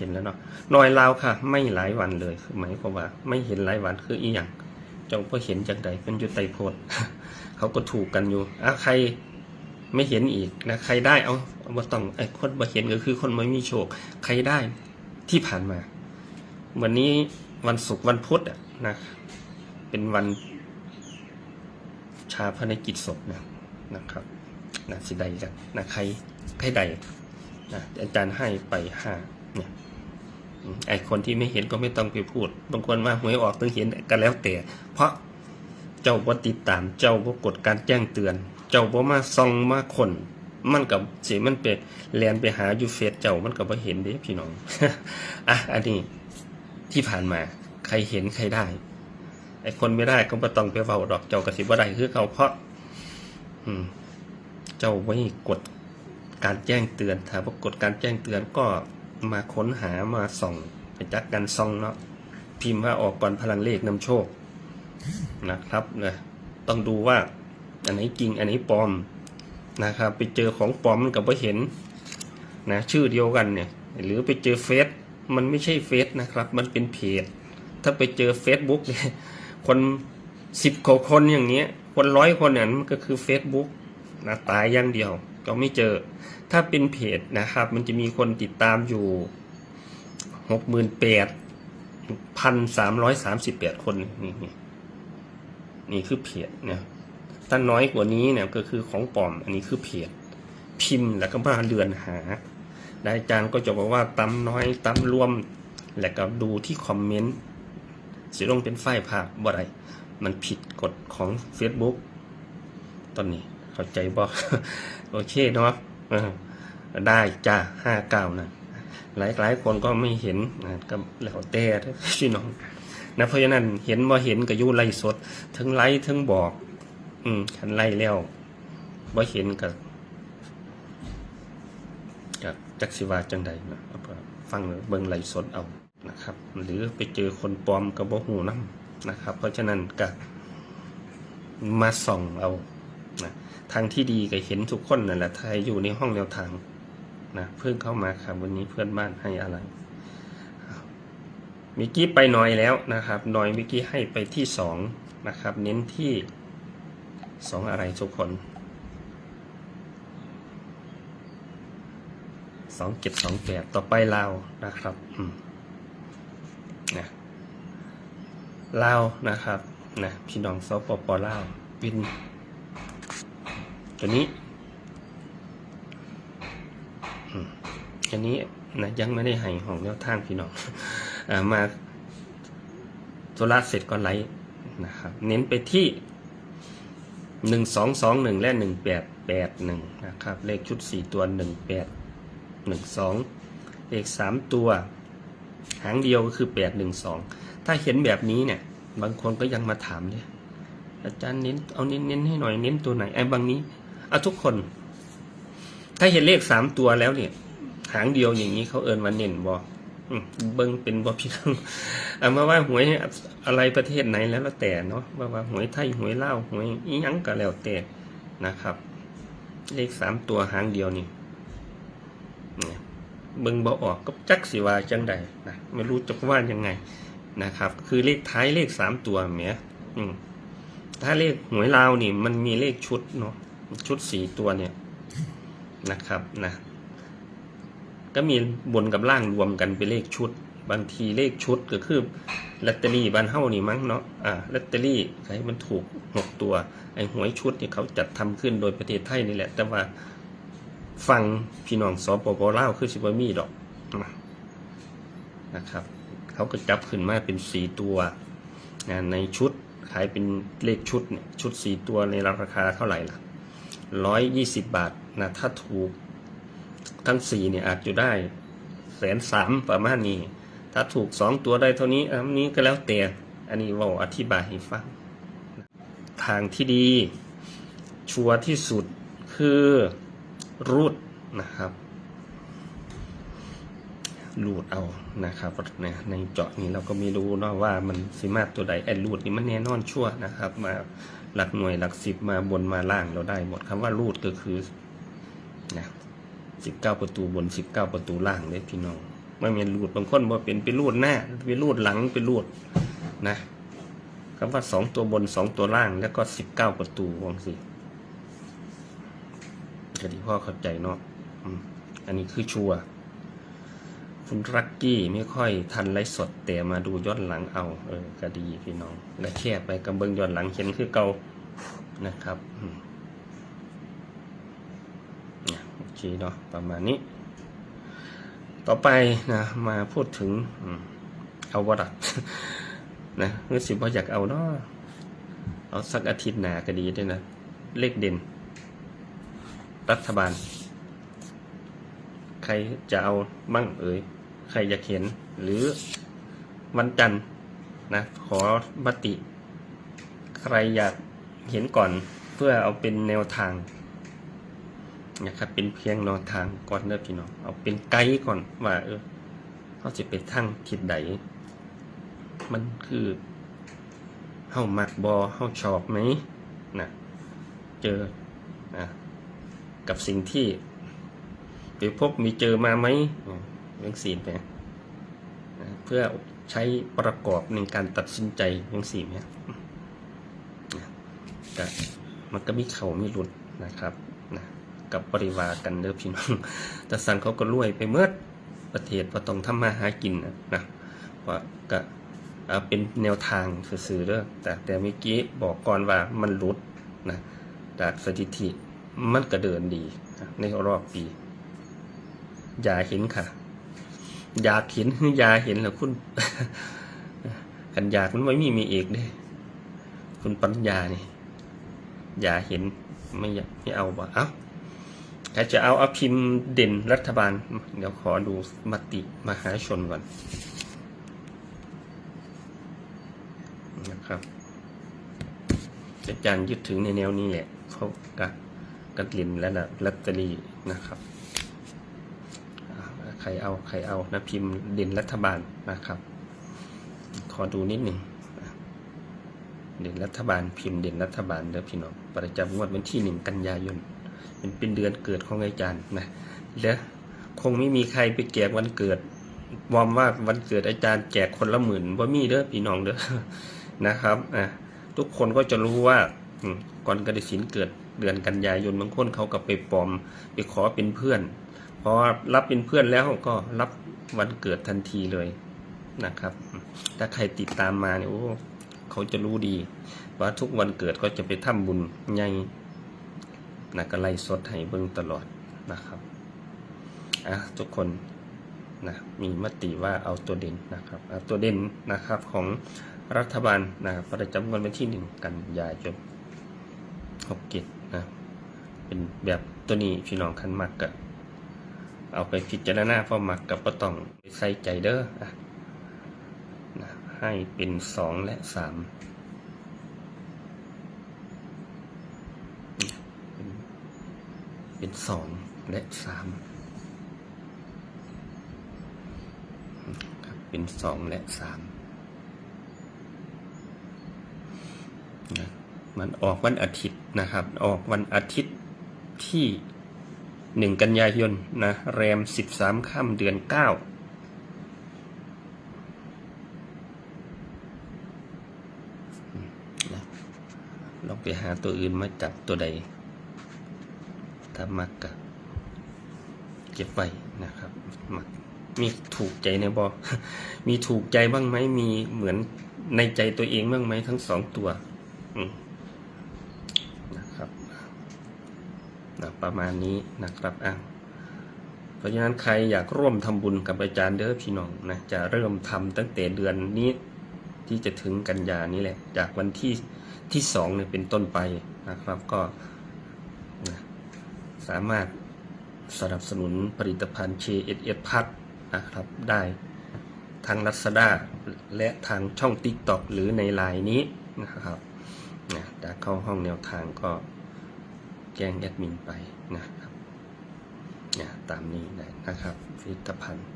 เห็นแล้วเนาะน้อยลาวค่ะ ไม่หลายวันเลยคือหมายความว่า ไม่เห็นหลายวันคืออีหยังเจ้าพอเห็นจากใดเป็นอยู่ไตโพดเขาก็ถูกกันอยู่อะใครไม่เห็นอีกนะใครได้เอาเอาบ่ต้องไอ้คนบ่เห็นก็คือคนไม่มีโชค ใครได้ที่ผ่านมา วันนี้วันศุกร์วันพุธอะนะเป็นวันชาพนกิจศพนะนะครับนะสิใดกันนะใครใครใดนะอาจารย์ให้ไปห้าเนี่ย ไอคนที่ไม่เห็นก็ไม่ต้องไปพูด บางคนว่าหวยออกต้องเห็นก็แล้วแต่ เพราะเจ้าบ่ติดตาม เจ้าบ่กดการแจ้งเตือน เจ้าบ่มาส่องมาคนมันกับสิมันไปแลนไปหาอยู่เฟซเจ้ามันก็บ่เห็นเด้พี่น้องอะอันนี้ที่ผ่านมา ใครเห็นใครได้ ไอคนไม่ได้ก็บ่ต้องไปเฝ้าดอกเจ้ากระสิบ่ได้คือเขาเพราะ อืม เจ้าไม่กดการแจ้งเตือนถ้าบ่กดการแจ้งเตือนก็ มาค้นหามาส่องไปจักกันส่องเนาะพิมพ์ว่าออกก่อนพลังเลขนำโชคนะครับนะต้องดูว่าอันไหนจริงอันไหนปลอมนะครับ ไปเจอของปลอมมันกับว่าเห็นนะชื่อเดียวกันเนี่ย หรือไปเจอเฟซมันไม่ใช่เฟซนะครับ มันเป็นเพจ ถ้าไปเจอ Facebook เนี่ยคนสิบกว่าคนอย่างเนี้ยคนร้อยคนเนี่ยมันก็คือ Facebook นะตายอย่างเดียว ก็ไม่เจอ ถ้าเป็นเพจนะครับ มันจะมีคนติดตามอยู่หกหมื่นแปดพันสามร้อยสามสิบแปดคนนี่นี่นี่คือเพจเนี่ยถ้าน้อยกว่านี้เนี่ยก็คือของปลอม อันนี้คือเพจพิมพ์แล้วก็มาเรือนหาได้อาจารย์ก็จะบอกว่าตำน้อยตำรวม แล้วก็ดูที่คอมเมนต์สิลงเป็นไฟล์ภาพบ่ได้มันผิดกฎของ Facebook ตอนนี้ เข้าใจบ่โอเคเนาะได้จ้าห้าเก้านะหลายหลายคนก็ไม่เห็นนะก็แล้วแต่เด้อพี่น้องนะเพราะฉะนั้นเห็นบ่เห็นก็ยู่ไล่สดทั้งไล่ทั้งบอก อืมคันไล่แล้วบ่เห็นก็กับจักสิวาจังใดนะฟังเบิ่งไล่สดเอานะครับ หรือไปเจอคนปลอมกับบ่หูน้ำนะครับ เพราะฉะนั้นก็มาส่องเอา นะทางที่ดีก็เห็นทุกคนนั่นแหละถ้าอยู่ในห้องแนวทางนะเพิ่งเข้ามาครับวันนี้เพื่อนบ้านให้อะไรมิกกี้ไปน้อยแล้วนะครับน้อยมิกกี้ให้ไปที่สองนะครับ เน้นที่สองอะไรทุกคนสองเจ็ดสองแปดต่อไปลาวนะครับอืมนะลาวนะครับนะพี่น้องสปปลาวเป็น ตัวนี้อืมอันนี้นะยังไม่ได้ให้ของแนวทางพี่น้องอ่ามาโซลาร์เสร็จก็ไลท์นะครับ เน้นไปที่หนึ่งสองสองหนึ่งและหนึ่งแปดแปดหนึ่งนะครับ เลขชุดสี่ตัวหนึ่งแปดหนึ่งสองเลขสามตัว หางเดียวก็คือแปดหนึ่งสองถ้าเห็นแบบนี้เนี่ย บางคนก็ยังมาถามเนี่ยอาจารย์เน้นเอาเน้นเน้นให้หน่อยเน้นตัวไหนไอ้บางนี้ เอาทุกคน ถ้าเห็นเลขสามตัวแล้วเนี่ย หางเดียวอย่างนี้เขาเอินว่าเน้นบอเบิ้งเป็นบอพี่น้องเอามาว่าหวยอะไรประเทศไหนแล้วแต่เนาะว่าว่าหวยไทยหวยเล่าวหวยอีหยังก็แล้วแต่นะครับ เลขสามตัวหางเดียวนี่เนี่ยบิ่งบ่ออกก็จักสิว่าจังใดนะไม่รู้จะว่ายังไงนะครับ คือเลขท้ายเลขสามตัวแหมอืมถ้าเลขหวยลาวนี่ มันมีเลขชุดเนาะ ชุดสี่ตัวเนี่ยนะครับนะก็มีบนกับล่างรวมกันเป็นเลขชุด บางทีเลขชุดก็คือลอตเตอรี่บ้านเฮานี่มั้งเนาะอ่าลอตเตอรี่ใครมันถูกหกตัว ไอ้หวยชุดเนี่ยเขาจัดทำขึ้นโดยประเทศไทยนี่แหละ แต่ว่าฟังพี่น้องสปปลาวคือสิบมีดอกนะครับ เขาก็จับขึ้นมาเป็นสีตัวในชุดขายเป็นเลขชุดเนี่ยชุดสีตัวในราคาเท่าไหร่ล่ะ ร้อยยี่สิบบาทนะถ้าถูกทั้งสี่เนี่ยอาจจะได้แสนสามประมาณนี้ ถ้าถูกสองตัวได้เท่านี้อันนี้ก็แล้วแต่อันนี้ว่าอธิบายให้ฟัง ทางที่ดี ชัวร์ที่สุดคือรูดนะครับรูดเอานะครับเนี่ยในเจาะนี้เราก็ไม่รู้เนาะว่ามันสิมาตัวใดไอ้รูดนี่มันแน่นอนชั่วนะครับมา หลักหน่วยหลักสิบมาบนมาล่างเราได้หมดคำว่ารูดก็คือนะสิบเก้าประตูบนสิบเก้าประตูล่างเลยพี่น้องไม่มีรูดบางคนบ่เป็นไปรูดหน้าไปรูดหลังไปรูดนะคำว่าสองตัวบนสองตัวล่างแล้วก็สิบเก้าประตูวงสิจะดีพ่อเข้าใจเนาะอันนี้คือชัวร์ คุณรักกี้ไม่ค่อยทันไลฟ์สด แต่มาดูย้อนหลังเอา เออก็ดีพี่น้องและแค่ไปกับเบิงย้อนหลังเห็นคือเก่านะครับโอเคเนาะประมาณนี้ ต่อไปนะมาพูดถึงเอาวรัตนะเมื่อสิบ่อยากเอาเนาะเอาสักอาทิตย์หนาก็ดีด้วยนะ เลขเด่น รัฐบาล ใครจะเอามั่งเอ่ย ใครอยากเห็นหรือวันจันทร์นะขอมติ ใครอยากเห็นก่อนเพื่อเอาเป็นแนวทางนะครับเป็นเพียงแนวทางก่อนเด้อพี่น้องเอาเป็นไกด์ก่อนว่าเออเขาจะไปทั้งทิศใดมันคือเฮามักบอเฮาชอบไหมนะเจอนะกับสิ่งที่ไปพบมีเจอมาไหม อ่าเรื่องสีเนี่ยเพื่อใช้ประกอบในการตัดสินใจเรื่องสีเนี่ยนะก็มันก็มีเขามีหลุดนะครับนะกับบริวากันเด้อพี่น้องแต่สั่งเขาก็รวยไปเมื่อประเทศพอต้องทำมาหากินนะนะว่าก็เป็นแนวทางสื่อเด้อแต่แต่เมื่อกี้บอกก่อนว่ามันหลุดนะจากสถิติมันก็เดินดีในรอบปี อย่าเห็นค่ะ อยากเห็นอยาเห็นแล้วคุณกันอยากมันไม่มีมีเอกเด้คุณปัญญานี่อยาเห็นไม่อยากไม่เอาบ่เอ้าใครจะเอาเอาพิมพ์เด่นรัฐบาล เดี๋ยวขอดูมติมหาชนก่อนนะครับอาจารย์ยึดถึงในแนวนี้แหละเขากัดกัดลินและนะลอตเตอรี่นะครับ ใครเอาใครเอานะพิมพ์เด่นรัฐบาลนะครับ ขอดูนิดหนึ่งเด่นรัฐบาลพิมพ์เด่นรัฐบาลเด้อพี่น้องประจำงวดวันที่หนึ่งกันยายนเป็นเป็นเดือนเกิดของอาจารย์นะแล้วคงไม่มีใครไปแจกวันเกิดวอมว่าวันเกิดอาจารย์แจกคนละหมื่นว่ามีเด้อพี่น้องเด้อนะครับอะทุกคนก็จะรู้ว่าก่อนกระสินเกิดเดือนกันยายนบางคนเขาก็ไปปลอม ไปขอเป็นเพื่อน พอรับเป็นเพื่อนแล้วก็รับวันเกิดทันทีเลยนะครับ ถ้าใครติดตามมาเนี่ยโอ้เขาจะรู้ดี ว่าทุกวันเกิดก็จะไปทำบุญใหญ่นะก็ไล่สดให้เบิ่งตลอดนะครับอะทุกคนนะมีมติว่าเอาตัวเด่นนะครับเอาตัวเด่นนะครับของรัฐบาลนะครับประจำวันวันที่หนึ่งกันยายนหกเจ็ดนะเป็นแบบตัวนี้พี่น้องคันมักกะ เอาไปพิจารณาเพราะมักกับก็ต้องไปใส่ใจเด้ออะนะให้เป็นสองและสามเป็นเป็นสองและสามครับเป็นสองและสามนะมันออกวันอาทิตย์นะครับ ออกวันอาทิตย์ที่ หนึ่งกันยายนนะแรมสิบสามค่ำเดือนเก้านะลองไปหาตัวอื่นมาจับตัวใดถ้ามักก็เก็บไว้นะครับมักมีถูกใจในบอมีถูกใจบ้างไหมมีเหมือนในใจตัวเองบ้างไหมทั้งสองตัว อืมนะครับ นะประมาณนี้นะครับอะเพราะฉะนั้นใครอยากร่วมทำบุญกับอาจารย์เด้อพี่น้องนะจะเริ่มทำตั้งแต่เดือนนี้ที่จะถึงกันยานี้แหละ จากวันที่ที่สองเนี่ยเป็นต้นไปนะครับก็นะสามารถสนับสนุนผลิตภัณฑ์ KSS พัดนะครับได้ทาง Lazada และทางช่อง TikTok หรือในไลน์นี้นะครับนะจะเข้าห้องแนวทางก็ จ้งแอดมินไปนะครับเนี่ยตามนี้นะครับผลิตภัณฑ์